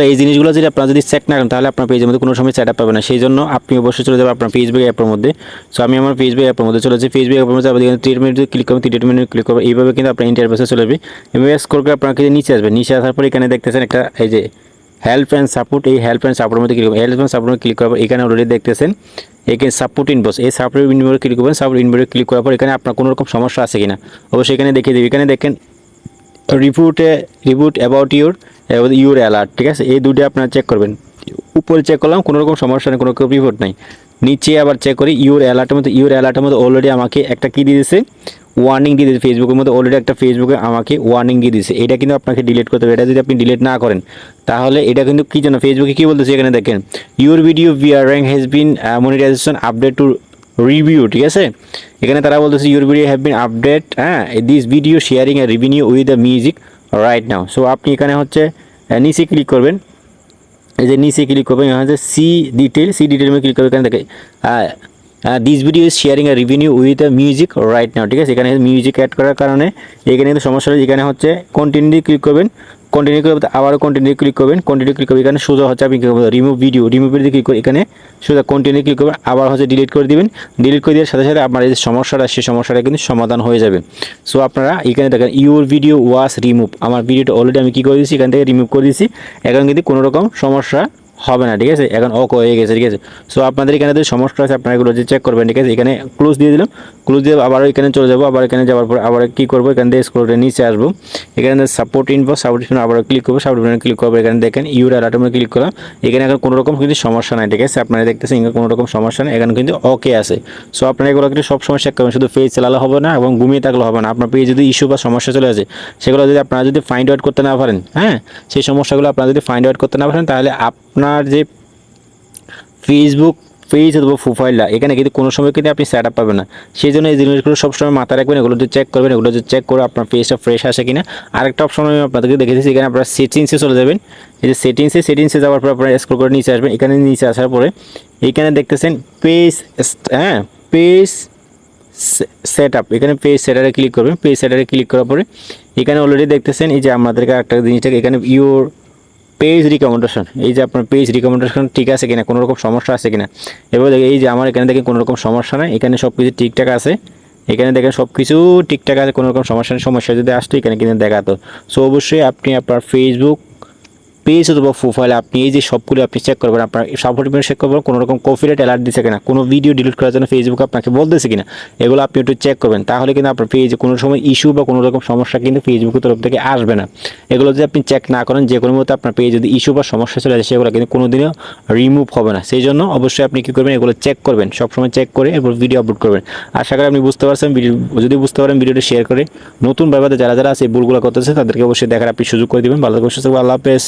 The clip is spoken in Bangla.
তো এই জিনিসগুলো যদি আপনারা যদি চেক না করেন, তাহলে আপনার পেজের মধ্যে কোনো সময় সেট পাবে না। সেই জন্য আপনি অবশ্যই চলে যাবেন আপনার ফেসবুক অ্যাপের মধ্যে। সো আমি আমার ফেসবুক অ্যাপের মধ্যে চলে ফেসবুক অ্যাপের মধ্যে আপনি থ্রি মিনিট ক্লিক করবেন থ্রি মিনিট ক্লিক করবেন। এইভাবে কিন্তু আপনার ইন্টারভেসে চলে যাবে। এভাবে স্কোর করে আপনার কিন্তু নিচে আসবে। নিচে আসার পরে এখানে দেখতেছেন একটা, এই যে হেল্প অ্যান্ড সাপোর্ট এই হেল্প অ্যান্ড সাপোর্টের মধ্যে ক্লিক করবেন। হেল্প অ্যান্ড সাপোর্টে ক্লিক করার পর এখানে অলরেডি দেখতেছেন এখানে সাপোর্ট ইনবক্স এই সাপোর্ট ইনবক্সে ক্লিক করবেন। সাপোর্ট ইনবক্সে ক্লিক করার পর এখানে আপনার কোনো রকম সমস্যা আছে কিনা? অবশ্যই এখানে দেখিয়ে দেবে। এখানে দেখেন রিপোর্টে report about your your alert ঠিক আছে? এই দুটো আপনারা চেক করবেন। উপরে চেক করলাম, কোনো রকম সমস্যা নেই, কোনো রিপোর্ট নাই। নিচে আবার চেক করি ইউর অ্যালার্টের মধ্যে ইউর অ্যালার্টের মধ্যে অলরেডি আমাকে একটা কী দিয়ে দিয়েছে? ওয়ার্নিং দিয়ে দিয়েছে। ফেসবুকের মধ্যে অলরেডি একটা ফেসবুকে আমাকে ওয়ার্নিং দিয়ে দিয়েছে। এটা কিন্তু আপনাকে ডিলিট করতে হবে। এটা যদি আপনি ডিলিট না করেন, তাহলে এটা কিন্তু কী জন্য? ফেসবুকে কী বলতেছে এখানে দেখেন। Your video VR rank has been monetization update to review ঠিক আছে? এখানে তারা বলতেছে your video have been update হ্যাঁ? This video sharing a revenue with the music right now so আপনি এখানে হচ্ছে নিচে ক্লিক করবেন। এই যে নিচে ক্লিক করবেন, এখানে হচ্ছে see detail see detail click করবেন, এখানে দেখে this video is sharing a revenue with the music right now ঠিক আছে? এখানে মিউজিক অ্যাড করার কারণে, এখানে কিন্তু সমস্যা হচ্ছে এখানে হচ্ছে কন্টিনিউ ক্লিক করবেন। কন্টিনিউ করে আবারও কন্টিনিউ ক্লিক করবেন কন্টিনিউ ক্লিক করবেন, এখানে সোজা হচ্ছে আপনি রিমুভ ভিডিও রিমুভ দিকে ক্লিক করে এখানে সোজা কন্টিনিউ ক্লিক করবেন, আবার হচ্ছে ডিলিট করে দিবেন। ডিলিট করে দেওয়ার সাথে সাথে আপনার যে সমস্যাটা, সেই সমস্যাটা কিন্তু সমাধান হয়ে যাবে। সো আপনারা এখানে দেখেন ইউর ভিডিও ওয়াস রিমুভ আমার ভিডিওটা অলরেডি আমি কী করে দিয়েছি? এখান থেকে রিমুভ করে দিয়েছি। এখন কিন্তু কোনো রকম সমস্যা হবে না, ঠিক আছে? এখন অক হয়ে গেছে, ঠিক আছে? সো আপনাদের এখানে যদি সমস্যা আছে, আপনারা এগুলো যে চেক করবেন, ঠিক আছে? এখানে ক্লোজ দিয়ে দিলাম। ক্লোজ দিয়ে আবার এখানে চলে যাব, আবার এখানে যাওয়ার পর আবার কী করব? এখান থেকে স্ক্রল করে নিচে আসব। এখানে সাপোর্ট ইনবো সাপোর্ট আবার ক্লিক করব সাপোর্ট ক্লিক করব। এখানে দেখেন ইউর অ্যালার্টে ক্লিক করলাম। এখানে এখন কোনো রকম কিন্তু সমস্যা নাই, ঠিক আছে? আপনারা দেখতেছেন, এখানে কোনো রকম সমস্যা নেই। এখানে কিন্তু ওকে আছে। সো আপনারা এগুলো কিন্তু সব চেক করবেন। শুধু পেজ চালালে হবে না এবং ঘুমিয়ে থাকলে হবে না। আপনার পেজ যদি ইস্যু বা সমস্যা চলে আসে, সেগুলো যদি আপনারা যদি ফাইন্ড আউট করতে না পারেন হ্যাঁ? সেই সমস্যাগুলো আপনারা যদি ফাইন্ড আউট করতে না পারেন, তাহলে আপনার যে ফেসবুক পেজ অথবা প্রোফাইলটা এখানে কিন্তু কোনো সময় কিন্তু আপনি সেট আপ পাবেন না। সেই জন্য এই জিনিসগুলো সবসময় মাথায় রাখবেন, এগুলো যদি চেক করবেন, এগুলো যদি চেক করে আপনার পেজটা ফ্রেশ আসে কিনা। আরেকটা অপশন আমি আপনাদেরকে দেখে দিচ্ছি এখানে আপনারা সেটিংসে চলে যাবেন। এই যে সেটিংসে সেটিংসে যাওয়ার পর আপনারা স্ক্রল করে নিচে আসবেন, এখানে নিচে আসার পরে এখানে দেখতেছেন পেজ হ্যাঁ পেজ সেট আপ এখানে পেজ সেটারে ক্লিক করবেন। পেজ সেটারে ক্লিক করার পরে এখানে অলরেডি দেখতেছেন, এই যে আমাদেরকে একটা জিনিসটাকে, এখানে ইউর পেজ রিকমেন্ডেশন এই যে আপনার পেজ রিকমেন্ডেশন ঠিক আছে কিনা, কোনো রকম সমস্যা আছে কিনা? এবার দেখে এই যে আমার এখানে দেখেন কোনো রকম সমস্যা নেই, এখানে সব কিছু ঠিকঠাক আছে। এখানে দেখেন সব কিছু ঠিকঠাক আছে, কোনো রকম সমস্যা নেই, সমস্যা যদি আসতো এখানে কিন্তু দেখাতো। সো অবশ্যই আপনি আপনার ফেসবুক পেজ অথবা প্রোফাইল আপনি এই যে সবগুলো আপনি চেক করবেন, আপনার সাপোর্ট চেক করবেন কোনো রকম কপিরাইট অ্যালার্ট দিচ্ছে কিনা, কোনো ভিডিও ডিলিট করার জন্য ফেসবুক আপনাকে বলতেছে কিনা, এগুলো আপনি একটু চেক করবেন। তাহলে কিন্তু আপনার পেজে কোনো সময় ইস্যু বা কোনো রকম সমস্যা কিন্তু ফেসবুকের তরফ থেকে আসবে না। এগুলো যদি আপনি চেক না করেন, যে কোনো মতো আপনার পেজে যদি ইস্যু বা সমস্যা চলে আসে, সেগুলো কিন্তু কোনো দিনও রিমুভ হবে না। সেই জন্য অবশ্যই আপনি কী করবেন, এগুলো চেক করবেন, সবসময় চেক করে এরপর ভিডিও আপলোড করবেন। আশা করি আপনি বুঝতে পারছেন ভিডিও যদি বুঝতে পারেন ভিডিওটি শেয়ার করে নতুন ব্যাপারে যারা যারা আছে ভুলগুলো করতেছে, তাদেরকে অবশ্যই দেখার আপনি সুযোগ করে দেবেন। ভালো থাকবেন, সুস্থ আল্লাহ হাফেজ।